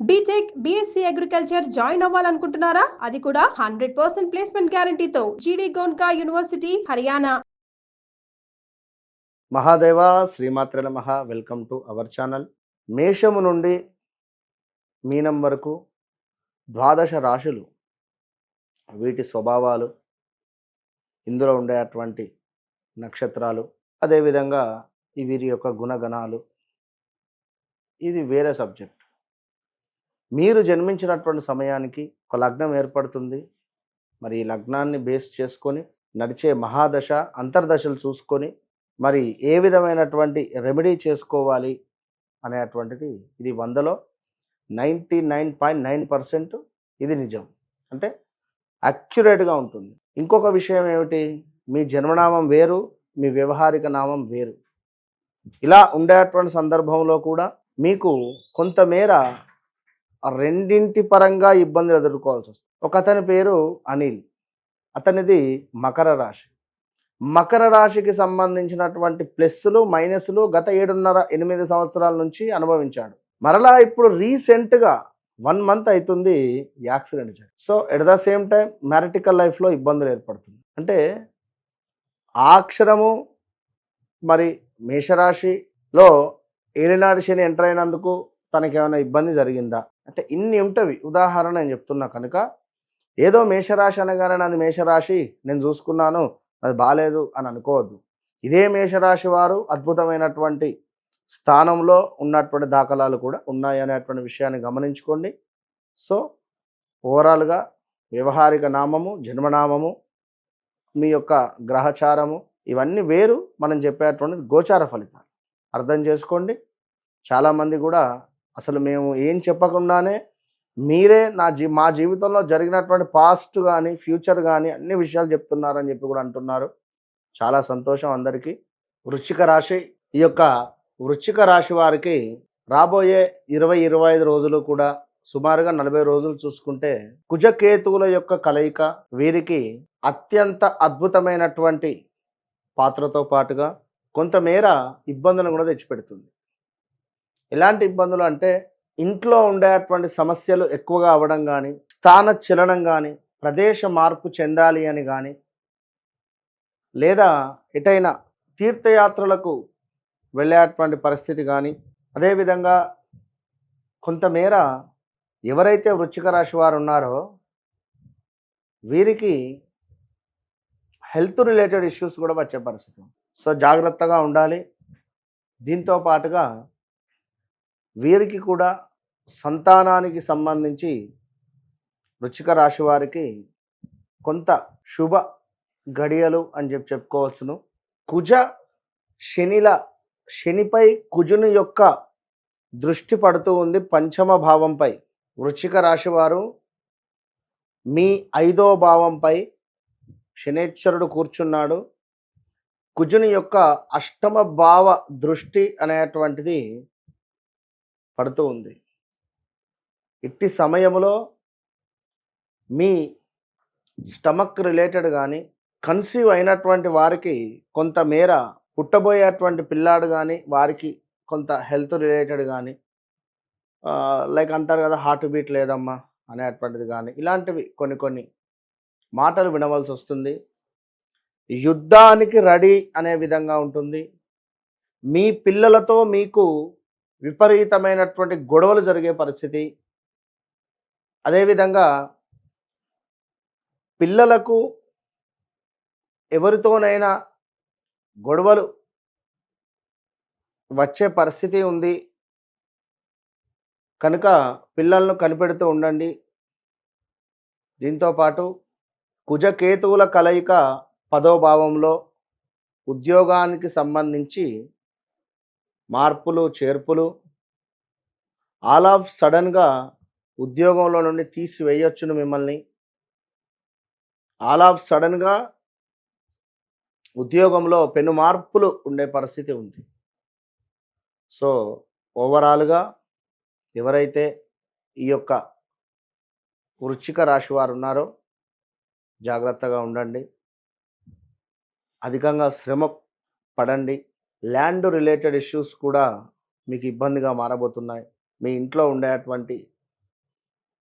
BTech BSc agriculture join అవ్వాలనుకుంటున్నారా? అది కూడా హండ్రెడ్ పర్సెంట్ ప్లేస్మెంట్ గ్యారంటీతో జీడీ గోన్కా యూనివర్సిటీ హర్యానా మహాదేవ శ్రీమాత్రల మహా వెల్కమ్ టు అవర్ ఛానల్ మేషము నుండి మీనం వరకు ద్వాదశ రాశులు వీటి స్వభావాలు ఇందులో ఉండేటువంటి నక్షత్రాలు అదేవిధంగా వీరి యొక్క గుణగణాలు. ఇది వేరే సబ్జెక్ట్ మీరు జన్మించినటువంటి సమయానికి ఒక లగ్నం ఏర్పడుతుంది. మరి ఈ లగ్నాన్ని బేస్ చేసుకొని నడిచే మహాదశ అంతర్దశలు చూసుకొని మరి ఏ విధమైనటువంటి రెమెడీ చేసుకోవాలి అనేటువంటిది ఇది వందలో ninety nine point nine percent ఇది నిజం. అంటే అక్యురేట్గా ఉంటుంది. ఇంకొక విషయం ఏమిటి? మీ జన్మనామం వేరు మీ వ్యవహారిక నామం వేరు. ఇలా ఉండేటువంటి సందర్భంలో కూడా మీకు కొంతమేర రెండింటి పరంగా ఇబ్బందులు ఎదుర్కోవాల్సి వస్తుంది. ఒక అతని పేరు అనిల్ అతనిది మకర రాశి. మకర రాశికి సంబంధించినటువంటి ప్లస్సులు మైనస్లు గత ఏడున్నర ఎనిమిది సంవత్సరాల నుంచి అనుభవించాడు. మరలా ఇప్పుడు రీసెంట్గా వన్ మంత్ అవుతుంది యాక్సిడెంట్ జరిగి so at the same time marital లైఫ్లో ఇబ్బందులు ఏర్పడుతుంది. అంటే ఆక్షరము అక్షరము మరి మేషరాశిలో ఏలినాడు శని ఎంటర్ అయినందుకు తనకి ఏమైనా ఇబ్బంది జరిగిందా? అంటే ఇన్ని ఉంటవి. ఉదాహరణ నేను చెప్తున్నా కనుక ఏదో మేషరాశి అనగానే నాది మేషరాశి నేను చూసుకున్నాను అది బాగాలేదు అని అనుకోవద్దు. ఇదే మేషరాశి వారు అద్భుతమైనటువంటి స్థానంలో ఉన్నటువంటి దాఖలాలు కూడా ఉన్నాయి అనేటువంటి విషయాన్ని గమనించుకోండి. సో ఓవరాల్గా వ్యవహారిక నామము జన్మనామము మీ యొక్క గ్రహచారము ఇవన్నీ వేరు మనం చెప్పేటువంటిది గోచార ఫలితాలు. అర్థం చేసుకోండి. చాలామంది కూడా అసలు మేము ఏం చెప్పకుండానే మీరే నా జీ మా జీవితంలో జరిగినటువంటి పాస్ట్ కానీ ఫ్యూచర్ కానీ అన్ని విషయాలు చెప్తున్నారని చెప్పి కూడా అంటున్నారు. చాలా సంతోషం అందరికీ. వృశ్చిక రాశి ఈ యొక్క వృశ్చిక రాశి వారికి రాబోయే ఇరవై ఇరవై ఐదు రోజులు కూడా సుమారుగా నలభై రోజులు చూసుకుంటే కుజకేతువుల యొక్క కలయిక వీరికి అత్యంత అద్భుతమైనటువంటి పాత్రతో పాటుగా కొంతమేర ఇబ్బందులను కూడా తెచ్చిపెడుతుంది. ఎలాంటి ఇబ్బందులు అంటే ఇంట్లో ఉండేటువంటి సమస్యలు ఎక్కువగా అవ్వడం కానీ స్థాన చలనం కానీ ప్రదేశ మార్పు చెందాలి అని కానీ లేదా ఎటైనా తీర్థయాత్రలకు వెళ్ళేటువంటి పరిస్థితి కానీ అదేవిధంగా కొంతమేర ఎవరైతే వృచ్చిక రాశి వారు ఉన్నారో వీరికి హెల్త్ రిలేటెడ్ ఇష్యూస్ కూడా వచ్చే పరిస్థితి. సో జాగ్రత్తగా ఉండాలి. దీంతో పాటుగా వీరికి కూడా సంతానానికి సంబంధించి వృచ్చిక రాశి వారికి కొంత శుభ గడియలు అని చెప్పి చెప్పుకోవచ్చును. కుజ శనిల శనిపై కుజుని యొక్క దృష్టి పడుతూ ఉంది పంచమ భావంపై. వృచ్చిక రాశి వారు మీ ఐదో భావంపై శనేశ్వరుడు కూర్చున్నాడు. కుజుని యొక్క అష్టమ భావ దృష్టి అనేటువంటిది పడుతూ ఉంది. ఇట్టి సమయంలో మీ స్టమక్ రిలేటెడ్ కానీ కన్సీవ్ అయినటువంటి వారికి కొంతమేర పుట్టబోయేటువంటి పిల్లాడు కానీ వారికి కొంత హెల్త్ రిలేటెడ్ కానీ లైక్ అంటారు కదా హార్ట్ బీట్ లేదమ్మా అనేటువంటిది కానీ ఇలాంటివి కొన్ని కొన్ని మాటలు వినవలసి వస్తుంది. యుద్ధానికి రెడీ అనే విధంగా ఉంటుంది. మీ పిల్లలతో మీకు విపరీతమైనటువంటి గొడవలు జరిగే పరిస్థితి. అదేవిధంగా పిల్లలకు ఎవరితోనైనా గొడవలు వచ్చే పరిస్థితి ఉంది. కనుక పిల్లలను కనిపెడుతూ ఉండండి. దీంతోపాటు కుజకేతువుల కలయిక పదో భావంలో ఉద్యోగానికి సంబంధించి మార్పులు చేర్పులు. ఆల్ ఆఫ్ సడన్గా ఉద్యోగంలో నుండి తీసివేయొచ్చును మిమ్మల్ని. ఆల్ ఆఫ్ సడన్గా ఉద్యోగంలో పెను మార్పులు ఉండే పరిస్థితి ఉంది. సో ఓవరాల్గా ఎవరైతే ఈ యొక్క వృచ్చిక రాశి వారు ఉన్నారో జాగ్రత్తగా ఉండండి. అధికంగా శ్రమ పడండి. ల్యాండ్ రిలేటెడ్ ఇష్యూస్ కూడా మీకు ఇబ్బందిగా మారబోతున్నాయి. మీ ఇంట్లో ఉండేటువంటి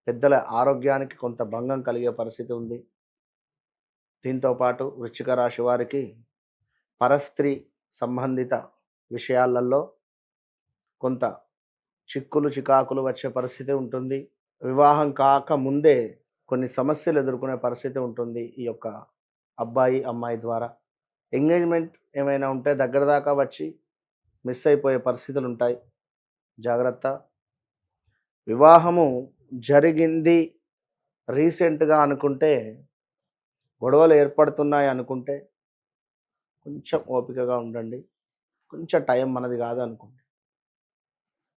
పెద్దల ఆరోగ్యానికి కొంత భంగం కలిగే పరిస్థితి ఉంది. దీంతో పాటు వృశ్చిక రాశి వారికి పరస్త్రీ సంబంధిత విషయాలలో కొంత చిక్కులు చికాకులు వచ్చే పరిస్థితి ఉంటుంది. వివాహం కాక ముందే కొన్ని సమస్యలు ఎదుర్కొనే పరిస్థితి ఉంటుంది ఈ యొక్క అబ్బాయి అమ్మాయి ద్వారా. ఎంగేజ్మెంట్ ఏమైనా ఉంటే దగ్గర దాకా వచ్చి మిస్ అయిపోయే పరిస్థితులు ఉంటాయి. జాగ్రత్త. వివాహము జరిగింది రీసెంట్గా అనుకుంటే గొడవలు ఏర్పడుతున్నాయి అనుకుంటే కొంచెం ఓపికగా ఉండండి. కొంచెం టైం మనది కాదు అనుకోండి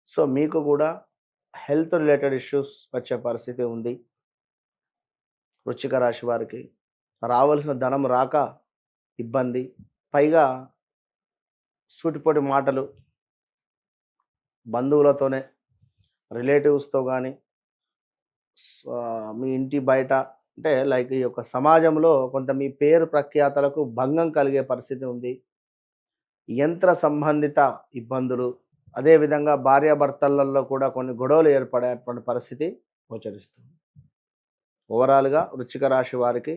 సో మీకు కూడా హెల్త్ రిలేటెడ్ ఇష్యూస్ వచ్చే పరిస్థితి ఉంది. వృచ్చిక రాశి వారికి రావాల్సిన ధనం రాక ఇబ్బంది. పైగా సూటిపోటి మాటలు బంధువులతోనే రిలేటివ్స్తో కానీ మీ ఇంటి బయట అంటే లైక్ ఈ యొక్క సమాజంలో కొంత మీ పేరు ప్రఖ్యాతలకు భంగం కలిగే పరిస్థితి ఉంది. యంత్ర సంబంధిత ఇబ్బందులు అదేవిధంగా భార్యాభర్తలలో కూడా కొన్ని గొడవలు ఏర్పడేటువంటి పరిస్థితి గోచరిస్తుంది. ఓవరాల్గా వృచ్చిక రాశి వారికి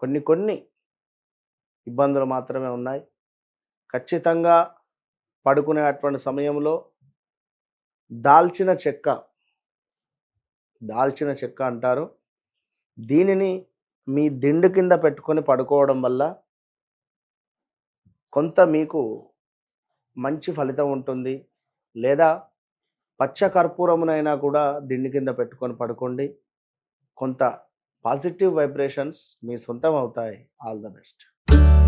కొన్ని కొన్ని ఇబ్బందులు మాత్రమే ఉన్నాయి. ఖచ్చితంగా పడుకునేటువంటి సమయంలో దాల్చిన చెక్క దాల్చిన చెక్క అంటారు. దీనిని మీ దిండు కింద పెట్టుకొని పడుకోవడం వల్ల కొంత మీకు మంచి ఫలితం ఉంటుంది. లేదా పచ్చ కర్పూరమునైనా కూడా దిండు కింద పెట్టుకొని పడుకోండి. కొంత పాజిటివ్ వైబ్రేషన్స్ మీ సొంతం అవుతాయి. All the best. you